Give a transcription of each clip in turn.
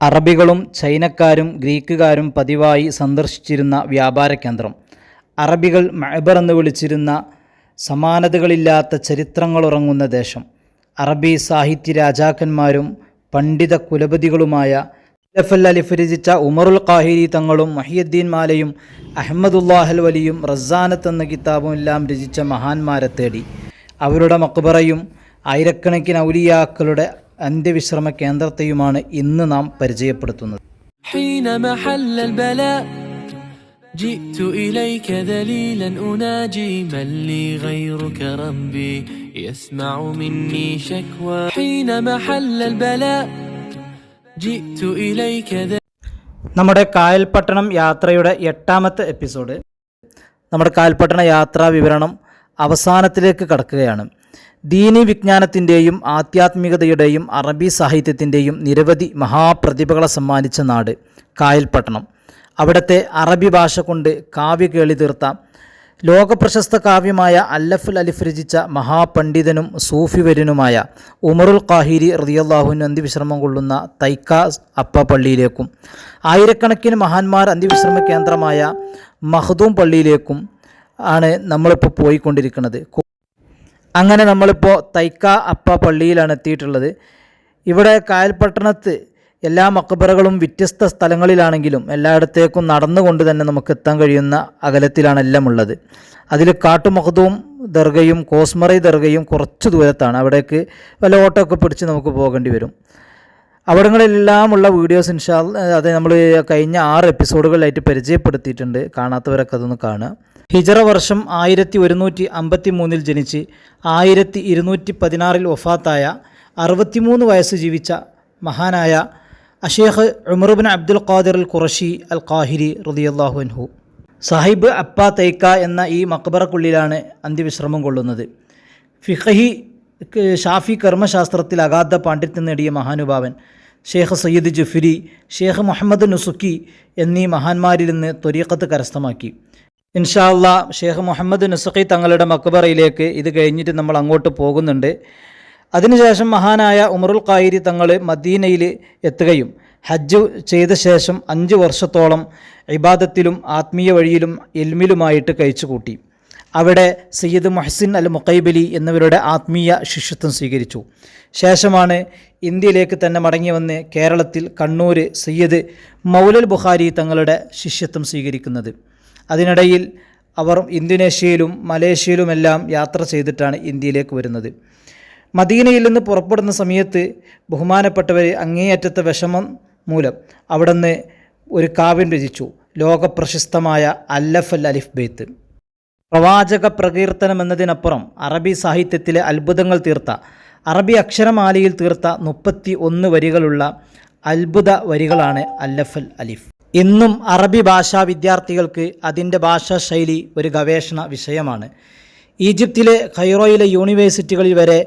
അറബികളും ചൈനക്കാരും ഗ്രീക്കുകാരും പതിവായി സന്ദർശിച്ചിരുന്ന വ്യാപാര കേന്ദ്രം. അറബികൾ മഹബർ എന്ന് വിളിച്ചിരുന്ന സമാനതകളില്ലാത്ത ചരിത്രങ്ങളുറങ്ങുന്ന ദേശം. അറബി സാഹിത്യ രാജാക്കന്മാരും പണ്ഡിത കുലപതികളുമായ ലഫൽ അലിഫ് രചിച്ച ഉമറുൽ ഖാഹിരി തങ്ങളും മഹിയുദ്ദീൻ മാലയും അഹമ്മദുല്ലാഹൽ വലിയും റസാനത്ത് എന്ന കിതാബും എല്ലാം രചിച്ച മഹാന്മാരെ തേടി. അവരുടെ മക്ബറയും ആയിരക്കണക്കിന് ഔലിയാക്കളുടെ അന്ത്യവിശ്രമ കേന്ദ്രത്തെയുമാണ് ഇന്ന് നാം പരിചയപ്പെടുത്തുന്നത് حينما حل البلاء جئت إليك ذليلا أناجي من لي غيرك ربي يسمع مني شكوى حينما حل البلاء جئت إليك ذليلا നമ്മുടെ കായൽപട്ടണം യാത്രയുടെ എട്ടാമത്തെ എപ്പിസോഡ് നമ്മുടെ കായൽപട്ടണ യാത്രാ വിവരണം അവസാനത്തിലേക്ക് കടക്കുകയാണ് ദീനി വിജ്ഞാനത്തിന്റെയും ആധ്യാത്മികതയുടെയും അറബി സാഹിത്യത്തിന്റെയും നിരവധി മഹാപ്രതിഭകളെ സമ്മാനിച്ച നാട് കായൽപട്ടണം. അവിടുത്തെ അറബി ഭാഷ കൊണ്ട് കാവ്യ കേളി തീർത്ത ലോകപ്രശസ്ത കാവ്യമായ അല്ലഫുൽ അലിഫ് രചിച്ച മഹാപണ്ഡിതനും സൂഫിവര്യനുമായ ഉമറുൽ ഖാഹിരി റതിയല്ലാഹുവിന് അന്തിവിശ്രമം കൊള്ളുന്ന തൈക്ക അപ്പ പള്ളിയിലേക്കും ആയിരക്കണക്കിന് മഹാന്മാർ അന്തിവിശ്രമ കേന്ദ്രമായ മഹദൂം പള്ളിയിലേക്കും ആണ് നമ്മളിപ്പോൾ പോയിക്കൊണ്ടിരിക്കുന്നത്. അങ്ങനെ നമ്മളിപ്പോൾ തൈക്ക അപ്പ പള്ളിയിലാണ് എത്തിയിട്ടുള്ളത്. ഇവിടെ കായൽപട്ടണത്ത് എല്ലാ മക്കബറകളും വ്യത്യസ്ത സ്ഥലങ്ങളിലാണെങ്കിലും എല്ലായിടത്തേക്കും നടന്നുകൊണ്ട് തന്നെ നമുക്ക് എത്താൻ കഴിയുന്ന അകലത്തിലാണ് എല്ലാം ഉള്ളത്. അതിൽ കാട്ടുമഹദവും ദർഗയും കോസ്മറി ദർഗയും കുറച്ച് ദൂരത്താണ്. അവിടേക്ക് വല്ല ഓട്ടോ ഒക്കെ പിടിച്ച് നമുക്ക് പോകേണ്ടി വരും. അവിടങ്ങളിലെല്ലാമുള്ള വീഡിയോസ് ഇൻഷാ അത് നമ്മൾ കഴിഞ്ഞ ആറ് എപ്പിസോഡുകളിലായിട്ട് പരിചയപ്പെടുത്തിയിട്ടുണ്ട്. കാണാത്തവരൊക്കെ അതൊന്ന് കാണുക. ഹിജറ വർഷം ആയിരത്തി ഒരുന്നൂറ്റി അമ്പത്തി മൂന്നിൽ ജനിച്ച് ആയിരത്തി ഇരുന്നൂറ്റി പതിനാറിൽ വഫാത്തായ അറുപത്തിമൂന്ന് വയസ്സ് ജീവിച്ച മഹാനായ അഷേഖ് ഉമറുബിൻ അബ്ദുൽ ഖാദിർ അൽ ഖുറഷി അൽ ഖാഹിരി റതിയല്ലാഹു അൻഹു. സാഹിബ് അപ്പ തൈക്ക എന്ന ഈ മക്ബറക്കുള്ളിലാണ് അന്ത്യവിശ്രമം കൊള്ളുന്നത്. ഫിഖഹി ഷാഫി കർമ്മശാസ്ത്രത്തിൽ അഗാധ പാണ്ഡിത്യം നേടിയ മഹാനുഭാവൻ ഷേഖ് സയ്യിദ് ജുഫിരി ഷേഖ് മുഹമ്മദ് നുസുക്കി എന്നീ മഹാന്മാരിൽ നിന്ന് ത്വരീഖത്ത് കരസ്ഥമാക്കി. ഇൻഷാ ഷെയ്ഖ് മുഹമ്മദ് നസുഖി തങ്ങളുടെ മക്ബറയിലേക്ക് ഇത് കഴിഞ്ഞിട്ട് നമ്മൾ അങ്ങോട്ട് പോകുന്നുണ്ട്. അതിനുശേഷം മഹാനായ ഉമറുൽ ഖായിരി തങ്ങൾ മദീനയിൽ എത്തുകയും ഹജ്ജ് ചെയ്ത ശേഷം അഞ്ച് വർഷത്തോളം ഇബാദത്തിലും ആത്മീയ വഴിയിലും എൽമിലുമായിട്ട് കഴിച്ചു കൂട്ടി അവിടെ സയ്യിദ് മൊഹസിൻ അൽ മുക്കൈബലി എന്നിവരുടെ ആത്മീയ ശിഷ്യത്വം സ്വീകരിച്ചു. ശേഷമാണ് ഇന്ത്യയിലേക്ക് തന്നെ മടങ്ങി വന്ന് കേരളത്തിൽ കണ്ണൂർ സയ്യിദ് മൗലൽ ബുഖാരി തങ്ങളുടെ ശിഷ്യത്വം സ്വീകരിക്കുന്നത്. അതിനിടയിൽ അവർ ഇന്തോനേഷ്യയിലും മലേഷ്യയിലുമെല്ലാം യാത്ര ചെയ്തിട്ടാണ് ഇന്ത്യയിലേക്ക് വരുന്നത്. മദീനയിൽ നിന്ന് പുറപ്പെടുന്ന സമയത്ത് ബഹുമാനപ്പെട്ടവർ അങ്ങേയറ്റത്തെ വിഷമം മൂലം അവിടുന്ന് ഒരു കാവ്യം രചിച്ചു. ലോകപ്രശസ്തമായ അല്ലഫൽ അലിഫ് ബെയ്ത്ത് പ്രവാചക പ്രകീർത്തനം എന്നതിനപ്പുറം അറബി സാഹിത്യത്തിലെ അത്ഭുതങ്ങൾ തീർത്ത അറബി അക്ഷരമാലയിൽ തീർത്ത മുപ്പത്തി ഒന്ന് വരികളുള്ള അത്ഭുത വരികളാണ് അല്ലഫൽ അലിഫ്. ഇന്നും അറബി ഭാഷാ വിദ്യാർത്ഥികൾക്ക് അതിന്റെ ഭാഷാ ശൈലി ഒരു ഗവേഷണ വിഷയമാണ്. ഈജിപ്തിലെ ഖൈറോയിലെ യൂണിവേഴ്സിറ്റികളിൽ വരെ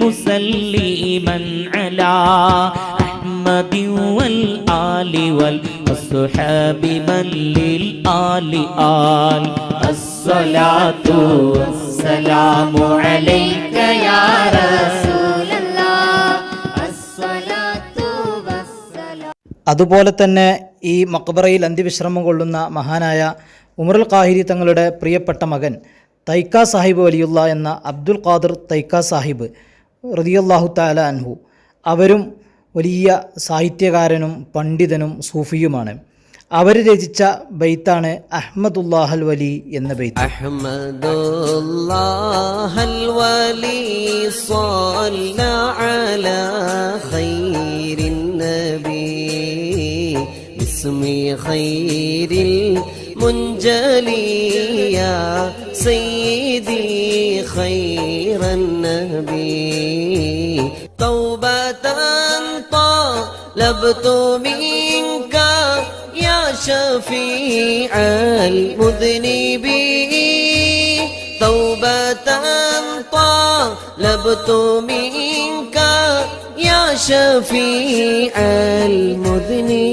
മുസല്ലീമൻ അലാ അഹ്മദി വൽ ആലി വൽ അസ്ഹാബി മല്ലിൽ ആലി ആൽ വസ്സലാമു അലൈക യാ അതുപോലെ തന്നെ ഈ മക്ബറയിൽ അന്തിവിശ്രമം കൊള്ളുന്ന മഹാനായ ഉമറുൽ കാഹിരി തങ്ങളുടെ പ്രിയപ്പെട്ട മകൻ തൈക്ക സാഹിബ് വലിയുള്ള എന്ന അബ്ദുൽ ഖാദർ തൈക്ക സാഹിബ് റതിയല്ലാഹു താല അൻഹു അവരും വലിയ സാഹിത്യകാരനും പണ്ഡിതനും സൂഫിയുമാണ്. അവർ രചിച്ച ബെയ്ത്താണ് അഹമ്മദുല്ലാഹൽ വലി എന്ന ബെയ്ത്ത് അഹമ്മദുല്ലാഹൽ വലി ഖൈരിൻ سيدي خير النبي. توبة طلبت منك يا شفيع المذنبين توبة طلبت منك يا شفيع المذنبين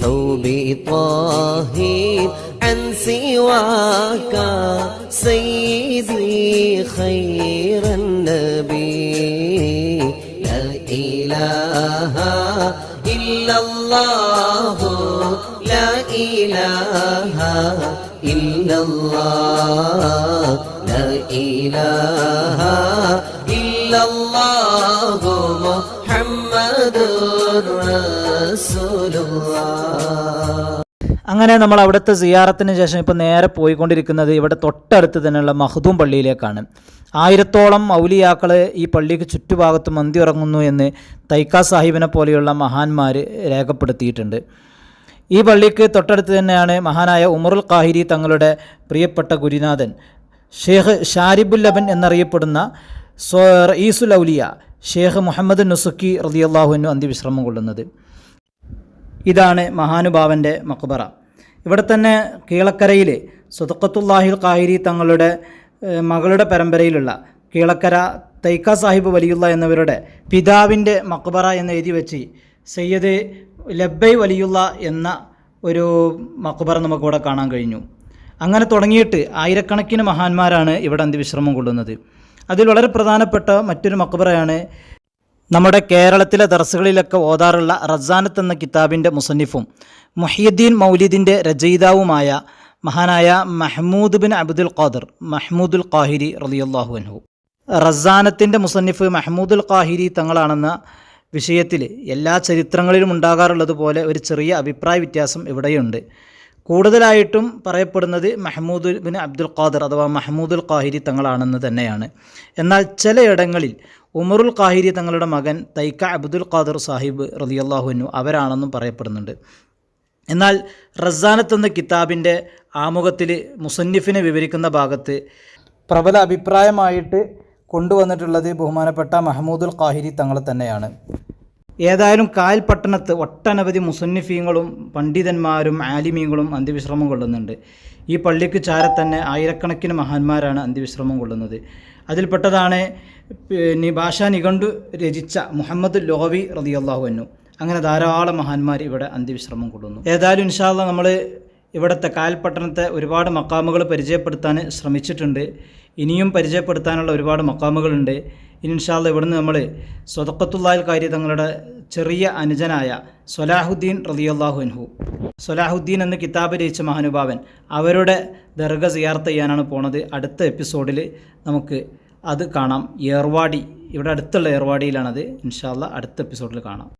ثوبي طاهر عن سواك سيدي خير النبي. لا إله إلا الله لا إله إلا الله لا إله إلا الله محمد رسول الله. അങ്ങനെ നമ്മൾ അവിടുത്തെ സിയാറത്തിന് ശേഷം ഇപ്പോൾ നേരെ പോയിക്കൊണ്ടിരിക്കുന്നത് ഇവിടെ തൊട്ടടുത്ത് തന്നെയുള്ള മഹദൂം പള്ളിയിലേക്കാണ്. ആയിരത്തോളം മൗലിയാക്കൾ ഈ പള്ളിക്ക് ചുറ്റുഭാഗത്ത് മന്തി ഉറങ്ങുന്നു എന്ന് തൈക്ക സാഹിബിനെ പോലെയുള്ള മഹാന്മാർ രേഖപ്പെടുത്തിയിട്ടുണ്ട്. ഈ പള്ളിക്ക് തൊട്ടടുത്ത് തന്നെയാണ് മഹാനായ ഉമറുൽ കാഹിരി തങ്ങളുടെ പ്രിയപ്പെട്ട ഗുരുനാഥൻ. ഷേഖ് ഷാരിബുൽ ലബൻ എന്നറിയപ്പെടുന്ന സോ റഈസുൽ ഔലിയ ഷേഖ് മുഹമ്മദ് നുസുക്കി റതിയല്ലാഹുവിനു അന്ത്യവിശ്രമം കൊള്ളുന്നത്. ഇതാണ് മഹാനുഭാവന്റെ മക്ബറ. ഇവിടെ തന്നെ കീളക്കരയിൽ സുതക്കത്തുല്ലാഹിൽ കാഹിരി തങ്ങളുടെ മകളുടെ പരമ്പരയിലുള്ള കീളക്കര തൈക്ക സാഹിബ് വലിയുള്ള എന്നിവരുടെ പിതാവിന്റെ മക്ബറ എന്ന് എഴുതി വെച്ച് സയ്യദ് ലബ്ബൈ വലിയുള്ള എന്ന ഒരു മക്ബറ നമുക്കിവിടെ കാണാൻ കഴിഞ്ഞു. അങ്ങനെ തുടങ്ങിയിട്ട് ആയിരക്കണക്കിന് മഹാന്മാരാണ് ഇവിടെ അന്ത്യവിശ്രമം കൊള്ളുന്നത്. അതിൽ വളരെ പ്രധാനപ്പെട്ട മറ്റൊരു മക്ബറയാണ് നമ്മുടെ കേരളത്തിലെ ദർസുകളിലൊക്കെ ഓതാറുള്ള റസാനത്ത് എന്ന കിതാബിന്റെ മുസന്നിഫും മുഹിയുദ്ദീൻ മൗലിദിന്റെ രചയിതാവുമായ മഹാനായ മഹ്മൂദ് ബിൻ അബ്ദുൽ ഖാദിർ മഹ്മൂദുൽ ഖാഹിരി റളിയല്ലാഹു അൻഹു. റസാനത്തിന്റെ മുസന്നിഫ് മഹ്മൂദുൽ ഖാഹിരി തങ്ങളാണെന്ന വിഷയത്തിൽ എല്ലാ ചരിത്രങ്ങളിലും ഉണ്ടാകാറുള്ളതുപോലെ ഒരു ചെറിയ അഭിപ്രായ വ്യത്യാസം ഇവിടെയുണ്ട്. കൂടുതലായിട്ടും പറയപ്പെടുന്നത് മഹ്മൂദ് ബിൻ അബ്ദുൽ ഖാദർ അഥവാ മഹ്മൂദുൽ ഖാഹിരി തങ്ങളാണെന്ന് തന്നെയാണ്. എന്നാൽ ചിലയിടങ്ങളിൽ ഉമറുൽ ഖാഹിരി തങ്ങളുടെ മകൻ തൈക്ക അബ്ദുൽ ഖാദർ സാഹിബ് റളിയല്ലാഹുവിനു അവരാണെന്നും പറയപ്പെടുന്നുണ്ട്. എന്നാൽ റസാനത്ത് എന്ന കിതാബിന്റെ ആമുഖത്തിൽ മുസന്നിഫിനെ വിവരിക്കുന്ന ഭാഗത്ത് പ്രബല അഭിപ്രായമായിട്ട് കൊണ്ടുവന്നിട്ടുള്ളത് ബഹുമാനപ്പെട്ട മഹമ്മൂദുൽ ഖാഹിരി തങ്ങളെ തന്നെയാണ്. ഏതായാലും കായൽ പട്ടണത്ത് ഒട്ടനവധി മുസന്നിഫീങ്ങളും പണ്ഡിതന്മാരും ആലിമീങ്ങളും അന്ത്യവിശ്രമം കൊള്ളുന്നുണ്ട്. ഈ പള്ളിക്ക് ചാരെ തന്നെ ആയിരക്കണക്കിന് മഹാന്മാരാണ് അന്ത്യവിശ്രമം കൊള്ളുന്നത്. അതിൽപ്പെട്ടതാണ് ഭാഷ നിഘണ്ടു രചിച്ച മുഹമ്മദ് ലോവി റതിയല്ലാഹു അന്നു അങ്ങനെ ധാരാളം മഹാന്മാർ ഇവിടെ അന്ത്യവിശ്രമം കൊള്ളുന്നു. ഏതായാലും ഇൻഷാല്ല നമ്മൾ ഇവിടുത്തെ കാൽപട്ടണത്തെ ഒരുപാട് മക്കാമുകൾ പരിചയപ്പെടുത്താൻ ശ്രമിച്ചിട്ടുണ്ട്. ഇനിയും പരിചയപ്പെടുത്താനുള്ള ഒരുപാട് മക്കാമുകളുണ്ട്. ഇൻഷാല്ല ഇവിടുന്ന് നമ്മൾ സ്വതക്കത്തുള്ള കാര്യ തങ്ങളുടെ ചെറിയ അനുജനായ സൊലാഹുദ്ദീൻ റളിയല്ലാഹു അൻഹു. സൊലാഹുദ്ദീൻ എന്ന കിതാബ് രചിച്ച മഹാനുഭാവൻ അവരുടെ ദർഗ സിയാർത്ത് ചെയ്യാനാണ് പോണത്. അടുത്ത എപ്പിസോഡിൽ നമുക്ക് അത് കാണാം. ഏർവാടി ഇവിടെ അടുത്തുള്ള ഏർവാടിയിലാണത്. ഇൻഷാല്ല അടുത്ത എപ്പിസോഡിൽ കാണാം.